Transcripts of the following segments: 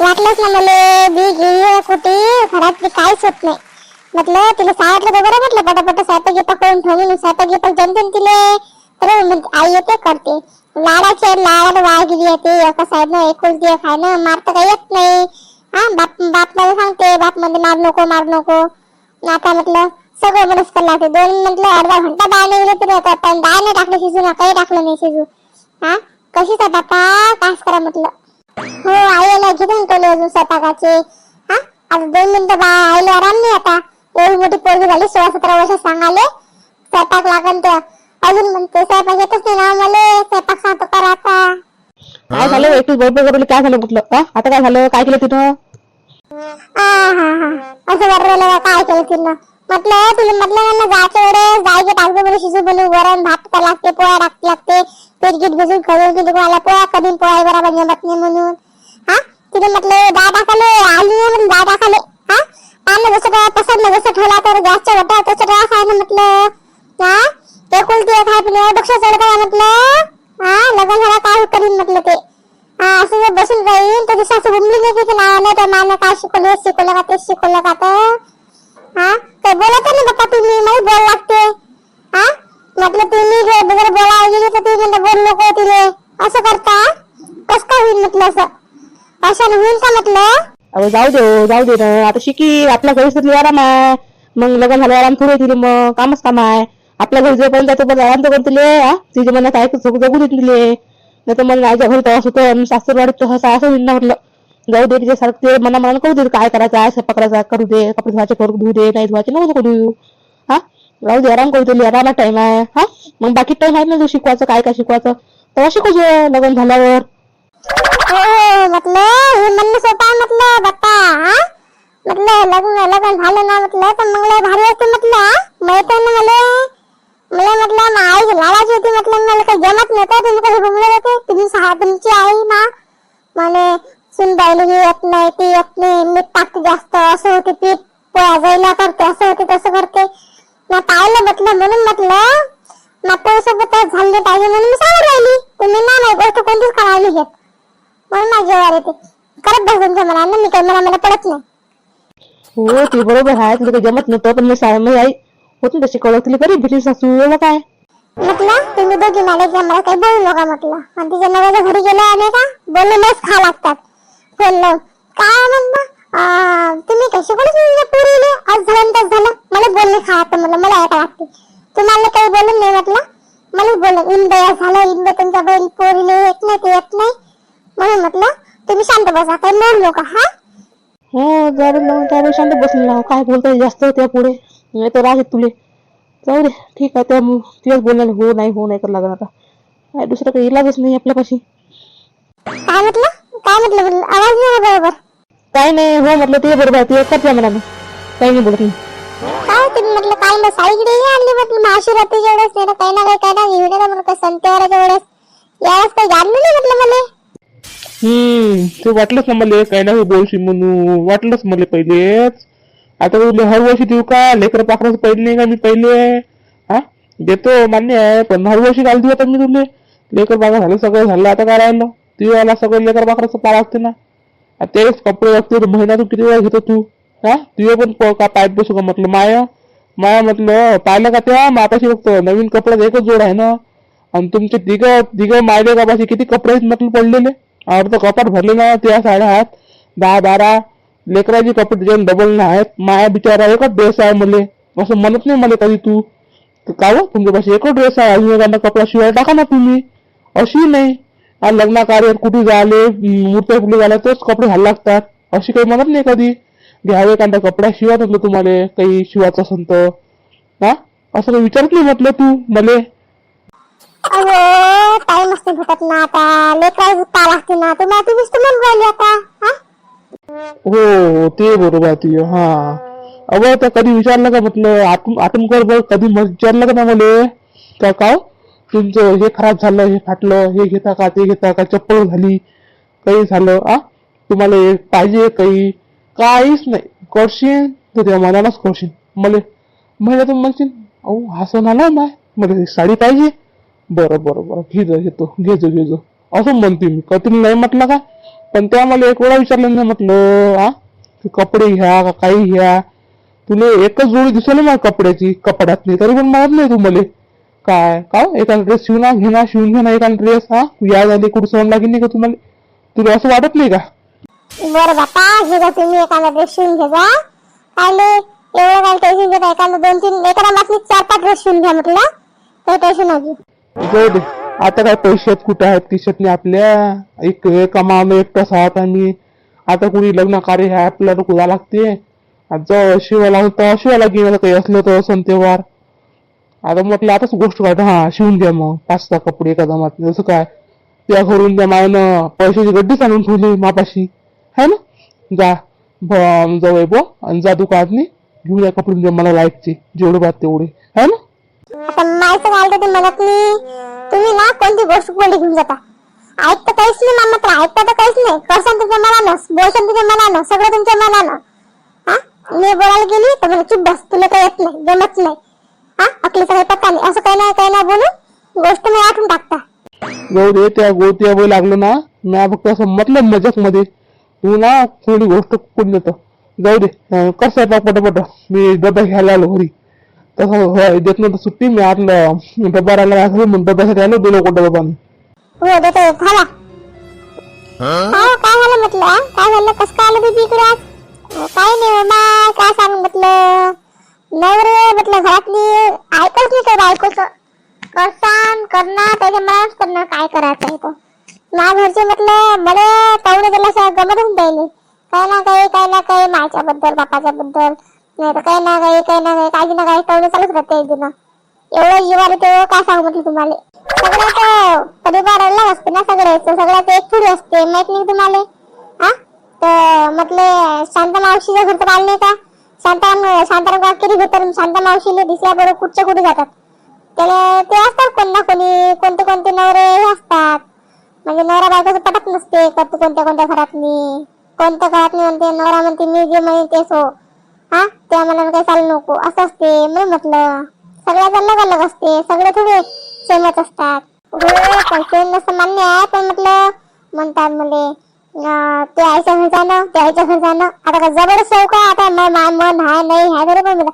वाटलंच ना मला बी गेली कुठे? घरात काहीच होत नाही. म्हटलं तिला सांगितलं तर बरं म्हटलं पटापट स्वयंपाक गिपाक करून ठेवून स्वयंपाक गिपाक जमते तिले. तर आई येते करते. लाडाचे आहे, लाडाला वाळ गेली येते एका साईडनं एकूच दिवस आहे ना मारता काही येत नाही. हा बाप बापला सांगते बापमध्ये मार नको मार नको. आता म्हटलं सगळं मनस करायला लागते. दोन म्हटलं अर्धा घंटा डाळ नाही गेले तरी होतात पण डाळ नाही टाकलं शिजू ना काही टाकलं नाही शिजू. हा कशीच आहे बापा कास करा? म्हटलं. हो आईला घेऊन टोले अजून स्वयंपाकाचे? हा? आता दोन मिनिटं बा आईला आराम नाही आता. एवढी मोठी पोरगी झाली सोळा सतरा वर्ष सांगाले. स्वयंपाक लागन तर अजून म्हणते स्वयंपाक येतच नाही ना मला स्वयंपाक सांगतो करा आता. काय झालं एकटीच बरोबर करून काय झालं म्हटलं हा? आता काय झालं? काय केलं तिथं आ, हा हा. असं वाटलं काय केलं तिनं? म्हटलं तुला म्हटलं ना जायच्या वेळेस जायचे टाकतो बरं शिजू बनू वरण भात का लागते पोळ्या टाकते लागते. पीठ गीट भिजून खजून की तुम्हाला पोळ्या कधी पोळ्या बरोबर जमत नाही म्हणून. तिने म्हटलं डाळ टाकाले आली नाही म्हणून डाळ टाकाले हा? पानं जसं काय पसंत जसं ठेवला तर गॅसच्या वटा तसं ठेवा खाय ना म्हटलं. हा? एकुलती एक आहे पण एवढं डोक्ष चढत आहे म्हटलं. हा? लग्न झाला काय करीन म्हटलं ते. हा असं जर बसून राहील तर दिवसा असं बुमली नाही की नाही तर मानं काय शिकवलं शिकवलं का ते शिकवलं का तर? हा? काय बोलत नाही बाप्पा तुम्ही मला बोल लागते हा म्हटलं तुम्ही जर जर बोलायला गेली तर तुम्ही म्हणता बोल नको तिले असं करता कस काय होईल म्हटलं असं होईल का म्हटलं? अहो जाऊ दे हो, जाऊ दे ना. आता शिकी आपल्या घरी सुटली आराम आहे. मग लग्न झालं आराम थोडे तिले मग. कामच काम आहे. आपल्या घरी जोपर्यंत जातो पण आराम तर करतले हा? तिच्या मनात आहे जगू दे तिले नाही तर मग माझ्या घरी तेव्हा होतं आणि सासर वाढत असं होईल ना म्हटलं. जाऊ दे तिच्या सारखं ते मना मनाला करू दे. काय करायचं आहे स्वयंपाक करायचा करू दे. कपडे धुवायचे करू धुऊ दे. नाही धुवायचे नको करू हा? जाऊ दे आराम करू दे. आरामात टाइम आहे. हा? मग बाकी टाइम आहे ना तू शिकवायचं काय काय शिकवायचं? तेव्हा शिकू दे लग्न झाल्यावर. म्हटलं हे म्हणणं सोपं आहे म्हटलं बाप्पा हा? म्हटलं लग्न लग्न झालं ना म्हटलं तर मग लय भारी असते म्हटलं माहीत आहे ना मला. मला म्हटलं आई होती म्हटलं मला काही जमत नव्हतं तुम्ही घुमले होते? तुम्ही सहा तुमची आई ना. मला सुनबाईला येत नाही येत नाही मीठ टाकते जास्त असं होते पीठ पोळ्या जायला करते असं होते तसं करते. ना पाहिलं म्हटलं म्हणून म्हटलं नातेसोबत झाले पाहिजे म्हणून मी सांगून राहिली. तुम्ही ना नाही गोष्ट कोणतीच करायला घेत. म्हणून माझ्या जेवार येते करत बस तुमच्या मनानं मी काही मला मला पडत नाही. हो ते बरोबर आहे. तुला काही जमत नव्हतं पण मी शाळेमध्ये आई होती तशी कळत तिला करी भेटली सासू एवढं काय? म्हटलं तुम्ही दोघी मॅनेजर मला काही बोलू नका म्हटलं. आणि तिच्या नव्याच्या घरी गेलो आम्ही का? बोलले मस्त खा लागतात. फोन लावून काय म्हणलं? तुम्ही कशी कोणी तुझ्या पुरीले? आज झालं तस झालं. मला बोलणे खा आता मला मला ऐका लागते तुम्हाला काही बोलून नाही म्हटलं? मला बोलून इंद झालं इंद तुमच्या बहीण पोरीले येत नाही ते येत नाही. म्हणून म्हटलं तुम्ही शांत बसा काही बोलू नका हा? हो जर मग त्या शांत बसले ना काय बोलताय जास्त त्या पुढे. नाही तर राहत तुले. जाऊ दे ठीक आहे त्या तिलाच बोलणार हो नाही हो नाही कर लागणार आता. काय दुसरं काही इलाजच नाही आपल्यापाशी. काय म्हटलं? काय म्हटलं म्हटलं? आवाज नाही आला बरोबर. काय नाही हो म्हटलं ते बरोबर आहे ते करते मनानं काही नाही बोलत मी. काय तुम्ही म्हटलं काल मग साईकडे आणली म्हटलं महाशिवरात्रीच्या वेळेस नाही तर काही ना काही काय ना घेऊन येणार म्हटलं संतेवाराच्या वेळेस. यावेळेस काही जाणलं नाही म्हटलं मला? हम्म. ते वाटलंच ना मला काय नाही बोलशी म्हणून. वाटलंच मला पहिलेच. आता तुला हर वर्षी देऊ का? लेकर पाखराचं पहिले नाही का? मी पहिले. हा? देतो मान्य आहे. पण हर वर्षी घाल देऊ आता मी तुले. लेकर बागा झालं सगळं झालं. आता काय राहिलं? तू याला सगळं लेकर पाखराचं पाळ लागते ना. तेच कपडे लागते तू किती वेळा घेतो तू? हा? तुझे पण प- का पायात बसू का म्हटलं? माया? माया म्हटलं पाहिलं का त्या? मापाशी फक्त नवीन कपड्यात एकच जोड आहे ना. आणि तुमचे तिघ तिघ मायले कापाशी किती कपडे आहेत म्हटलं पडलेले? अर्ध कपाट भरले ना त्या साड्या आहेत दहा बारा लेकराची कपडे जेवण डबल ना आहेत. माया बिचारा एकच ड्रेस आहे मले. असं म्हणत नाही मला कधी तू. तर का हो तुमच्यापाशी एकच ड्रेस आहे. अजून कपडा शिवाय टाका ना तुम्ही. अशी नाही. हा लग्न कार्य कुठे झाले मूर्त्या कुठे झाल्या तोच कपडे घालायला लागतात. अशी काही म्हणत नाही कधी. घ्यावे एखादा कपडा शिवा म्हटलं तुम्हाला. काही शिवायचं असेल तर. हा? असं काही विचारत नाही म्हटलं तू मले? टाइम असते भेटत ना आता. लेकराला भुता लागते ना. तुम्हाला तुम्हीच तुम्हाला राहिली आता हा? हो, हो ते बरोबर आहे तुझं हा. अगं आता कधी विचारलं का म्हटलं आतून कर बघ कधी मग विचारलं का ना मले का का हो? तुमचं हे खराब झालं हे फाटलं हे घेता का ते घेता का चप्पल झाली काही झालं आ तुम्हाला हे पाहिजे काही? काहीच नाही. करशील तर त्या मनालाच करशील. मला म्हणजे तुम्ही म्हणशील अहो हा आला माय मला साडी पाहिजे. बरं बरं बरं. घेजो घेतो घेजो घेजो असं म्हणते मी. का तुम्ही नाही म्हटलं का? पण त्या मला एक वेळा विचारलं नाही म्हटलं हा? कपडे घ्या का काही घ्या? तुला एकच जोडी दिसली मला कपड्याची कपड्यातली. तरी पण मारत नाही तू मले काय? का हो? एखादा ड्रेस शिवून घेणार शिवून घेणार एखादा ड्रेस हा? या झाली कुठं सण लागेल नाही का तुम्हाला? तुला असं वाटत नाही का? बरं बापा हे तुम्ही एखादा ड्रेस शिवून घ्या काय एवढं काय टेन्शन घेता एखादा दोन तीन एखादा मात्र चार पाच ड्रेस शिवून घ्या म्हटलं. काही टेन्शन नाही. जाऊ दे. आता काय पैसे कुठं कुठे आहेत खिशात नाही आपल्या? एक एक एकटाच आहात आम्ही आता कुणी लग्न कार्य आहे आपल्याला कुदा लागते. आता जाऊ शिवायला तर शिवायला घेऊन काही असलं तर असं तेव्हार आता म्हटलं आताच गोष्ट काढ. हा शिवून द्या मग. पाच सहा कपडे एका जमात. जसं काय? त्या घरून त्या मायनं पैशाची गड्डीच आणून ठेवली मापाशी. है ना? जा. जाऊ बो. आणि जा दुकानात घेऊन या कपडे मला लाईकचे जेवढे बात तेवढे. है ना? आता मायचं घालते ते म्हणत नाही. तुम्ही ना कोणती गोष्ट कोणी घेऊन जाता? ऐकतं काहीच नाही मामा तर ऐकतं तर काहीच नाही. करसान तुझ्या मनानं बोलसान तुझ्या मनानं सगळं तुमच्या मनानं. हा? मी बोलायला गेली तर मला चुप बस तुला काही येत नाही जमत नाही. हा? अकलीचा काही पत्ता नाही. असं काही नाही काही नाही बोलून गोष्ट मी आठवून टाकता. जाऊ दे त्या गोत्या बोल लागलं ना मी फक्त असं म्हटलं मजाकमध्ये. तू ना थोडी गोष्ट कोण देतो. जाऊ दे अं, कर पटापट. मी डबा घ्यायला आलो घरी. होय, देत नव्हतं सुट्टी मी आटलं डबा राहिला राखलं मग डब्यासाठी आलो दिलो कोणता डबा हो देतो झाला हा काय झालं म्हटलं काय झालं कसं काय आलं तुझी इकडे आज नाही मामा काय सांग म्हटलं नवरे म्हटलं घरातली ऐकत नाही तर बायकोचं करसान करणार त्याच्या मनात करणं काय करायचं आहे तो माझ्या घरचे म्हटलं मला पाहुणे गेला असं द्यायले काय ना काही काय ना काही माझ्याबद्दल बापाच्या बद्दल नाही तर काही ना काही काही ना काही काही ना काही पाहुणे चालूच राहते एक एवढं जीवाला तेवढं काय सांगू म्हटलं तुम्हाला? सगळ्याच परिवार अलग असते ना सगळ्याच सगळ्याच एक थोडी असते माहीत नाही तुम्हाला? हा? तर म्हटलं शांता मावशीच्या घरचं पाहिलं नाही का? शांताराम शांताराम काकेरी होतं शांता मावशीला दिसल्याबरोबर कुठच्या कुठे जातात. त्याला ते असतात कोण ना कोणी कोणते कोणते नवरे असतात. म्हणजे नवरा बायकोचं पटत नसते कोणत्या कोणत्या घरात मी कोणत्या घरात मी म्हणते नवरा म्हणते मी जे म्हणते सो हो. हा? त्या मनानं काही चालू नको. असं असते. मी म्हटलं सगळ्याच अलग अलग असते. सगळे थोडे सेमच असतात. हो पण सेम नसतं मान्य आहे. पण म्हटलं म्हणतात मले ते आईच्या घरी जाणं ते आईच्या घरी जाणं. आता का जबरदस्त आहे आता मा- मन हाय नाही हाय बरोबर मला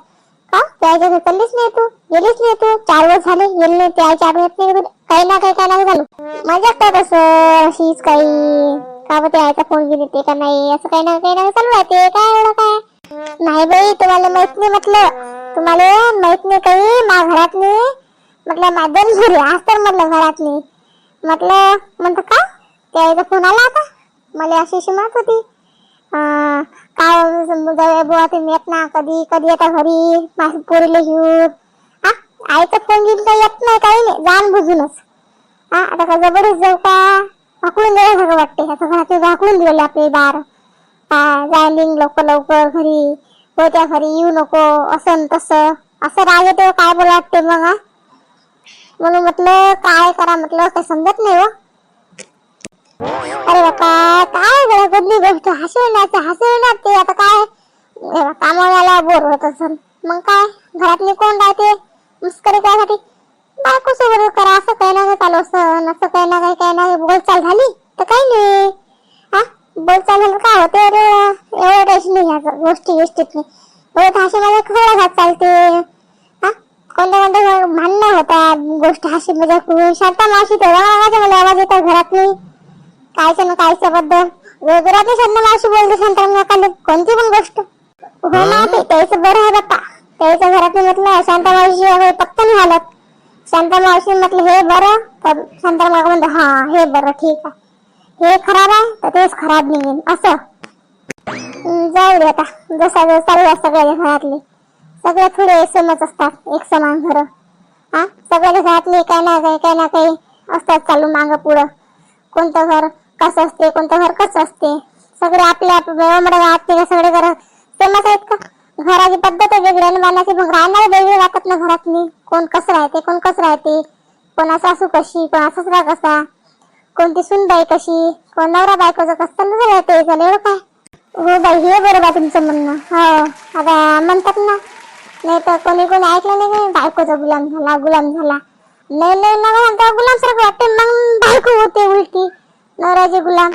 का? ते आईच्या घरी चाललीच नाही तू? गेलीच नाही तू? चार वर्ष झाले गेली नाही. ते आईच्या आठवत नाही काही ना काही काय ना झालं. मजा काय कसं अशीच काही. का ते आईचा फोन घेऊन येते का नाही? असं काही ना काही ना चालू राहते. काय एवढं काय? नाही बाई तुम्हाला माहीत नाही म्हटलं. तुम्हाला माहीत नाही काही मा घरातली. म्हटलं माझं घरी आज तर म्हटलं घरातली. म्हटलं म्हणतं का त्या फोन आला आता. मला अशी अशी म्हणत होती. काय जाऊया बुवा तुम्ही येत ना कधी कधी येता घरी? माझ्या पोरीला घेऊन हा आईचा फोन घेऊन काही येत नाही काही नाही जाण बुजूनच. हा आता का जबरदस्त जाऊ का? भाकळून सगळं वाटते. आता घरात वाकडून दिलेले आपले बार हा जायलिंग लवकर लवकर घरी. हो त्या घरी येऊ नको असं तसं. असं राग येते हो, काय बोला वाटते मग म्हणून म्हटलं काय करा म्हटलं काय समजत नाही हो. अरे बापा काय गडबडली गोष्ट हसविण्याचं हसविण्यात ते आता काय? कामाला बोर होत असेल मग काय घरातले कोण राहते? मुस्करी करायसाठी बायको सोबत करा असं काही ना काही चालू असं असं काही ना काही काही ना काही बोलचाल झाली तर काही नाही. बोलचाल झालं काय होते रे? एवढं टेन्शन नाही गोष्टी गोष्टीत नाही एवढं हशी माझ्या खरं घात चालते. हा? कोणत्या कोणत्या भांडणं होतात? गोष्ट हशी मजा करून शांता मावशी तेव्हा आवाज मला आवाज येतो घरात मी कायच्या ना कायच्या बद्दल. वेगळ्या शांत मावशी बोलते शांताराम काकांनी कोणती पण गोष्ट. हो ना ते त्याचं बरं आहे बाप्पा. त्याच्या घरात म्हटलं शांता मावशी होय पत्ता नाही हालत. शांता मावशी म्हटलं हे बरं. तर शांताराम काका म्हणतो हा हे बरं ठीक आहे. हे खराब आहे तर तेच खराब निघेल असं. जाऊ दे आता. जसा जसा चालू आहे सगळ्या घरातले. सगळे थोडे सेमच असतात एक समान घर. हा? सगळ्या घरातले काही ना काही काही ना काही असतात चालू माग पुढं. कोणतं घर कसं असते कोणतं घर कसं असते? सगळे आपल्या वेळामध्ये राहत नाही सगळे घर सेमच आहेत का? घराची पद्धत आहे वेगळी आणि मानाची मग राहणारे वेगळी राहतात ना घरातली. कोण कसं राहते कोण कसं राहते? कोणाचा असू कशी कोणाचा कसा कोणती सुनबाई कशी कोण नवरा बायकोचं कसं झालं ते झालं एवढं काय हो बाई हे बरोबर तुमचं म्हणणं हो आता म्हणतात ना नाही तर कोणी कोणी ऐकलं नाही का बायकोचा गुलाम झाला गुलाम झाला नाही नाही ना गुलाम सारखं वाटते मग बायको होते उलटी नवऱ्याचे गुलाम